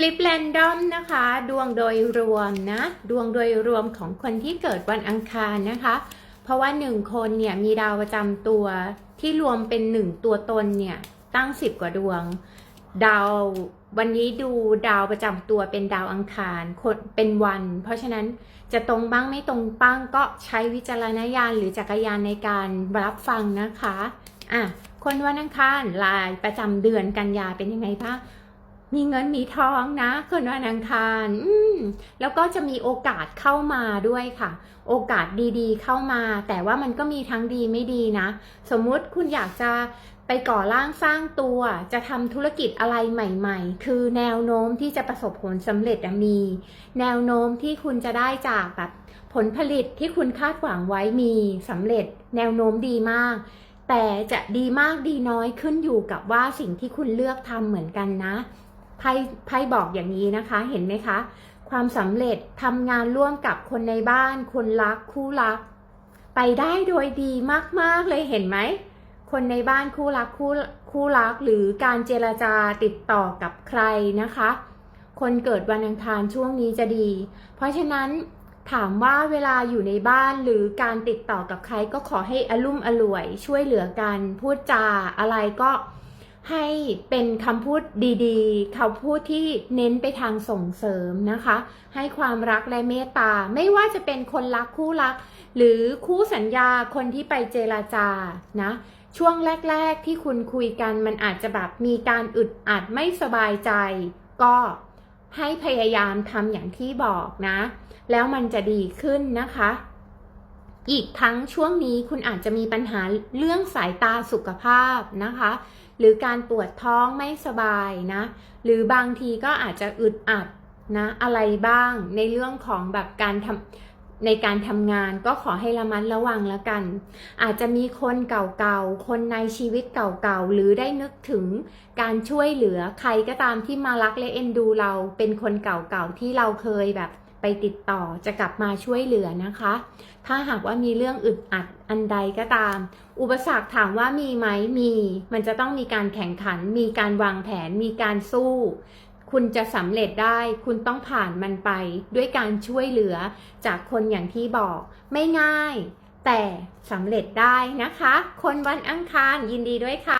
คลิปแรนดอมนะคะ ดวงโดยรวมนะ ดวงโดยรวมของคนที่เกิดวันอังคารนะคะ เพราะว่าหนึ่งคนเนี่ยมีดาวประจำตัวที่รวมเป็นหนึ่งตัวตนเนี่ย ตั้งสิบกว่าดวง ดาววันนี้ดูดาวประจำตัวเป็นดาวอังคารคนเป็นวัน เพราะฉะนั้นจะตรงบ้างไม่ตรงบ้างก็ใช้วิจารณญาณหรือจักรยานในการรับฟังนะคะอะคนวันอังคารลายประจำเดือนกันยาเป็นยังไงบ้าง มีเงินมีทองนะคืนวันอังคารอืมแล้วก็จะมีโอกาสเข้ามาด้วยค่ะ โอกาสดีๆ เข้ามา แต่ว่ามันก็มีทั้งดีไม่ดีนะ สมมุติคุณอยากจะไปก่อร่างสร้างตัว จะทำธุรกิจอะไรใหม่ๆ คือแนวโน้มที่จะประสบผลสำเร็จมี แนวโน้มที่คุณจะได้จากแบบผลผลิตที่คุณคาดหวังไว้มีสำเร็จ แนวโน้มดีมากแต่จะดีมากดีน้อยขึ้นอยู่กับว่าสิ่งที่คุณเลือกทำเหมือนกันนะ ไพ่ไพ่บอกอย่างนี้นะคะเห็นไหมคะ ความสำเร็จทำงานร่วมกับคนในบ้าน คนรักคู่รัก ไปได้โดยดีมากๆเลยเห็นไหมคนในบ้านคู่รักคู่คู่รักหรือการเจรจาติดต่อกับใครนะคะ คนเกิดวันอังคารช่วงนี้จะดี เพราะฉะนั้นถามว่าเวลาอยู่ในบ้านหรือการติดต่อกับใครก็ขอให้อลุ่มอล่วย ช่วยเหลือกัน พูดจาอะไรก็ ให้เป็นคำพูดดีๆคำพูดที่เน้นไปทางส่งเสริมนะคะ ให้ความรักและเมตตา ไม่ว่าจะเป็นคนรักคู่รัก หรือคู่สัญญาคนที่ไปเจราจานะช่วงแรก ๆ ที่คุณคุยกันมันอาจจะแบบมีการอึดอัดไม่สบายใจ ก็ให้พยายามทำอย่างที่บอกนะ แล้วมันจะดีขึ้นนะคะ อีกทั้งช่วงนี้คุณอาจจะมีปัญหาเรื่องสายตาสุขภาพนะคะ หรือการปวดท้องไม่สบายนะ หรือบางทีก็อาจจะอึดอัดนะอะไรบ้างในเรื่องของแบบการทำในการทำงานก็ขอให้ระมัดระวังแล้วกัน อาจจะมีคนเก่าๆ คนในชีวิตเก่าๆ หรือได้นึกถึงการช่วยเหลือใครก็ตามที่มารักและเอ็นดูเราเป็นคนเก่าๆ ที่เราเคยแบบ ไปติดต่อจะกลับมาช่วยเหลือนะคะ ถ้าหากว่ามีเรื่องอึดอัดอันใดก็ตาม อุปสรรคถามว่ามีไหมมี มันจะต้องมีการแข่งขัน มีการวางแผน มีการสู้ คุณจะสำเร็จได้ คุณต้องผ่านมันไป ด้วยการช่วยเหลือจากคนอย่างที่บอก ไม่ง่าย แต่สำเร็จได้นะคะ คนวันอังคารยินดีด้วยค่ะ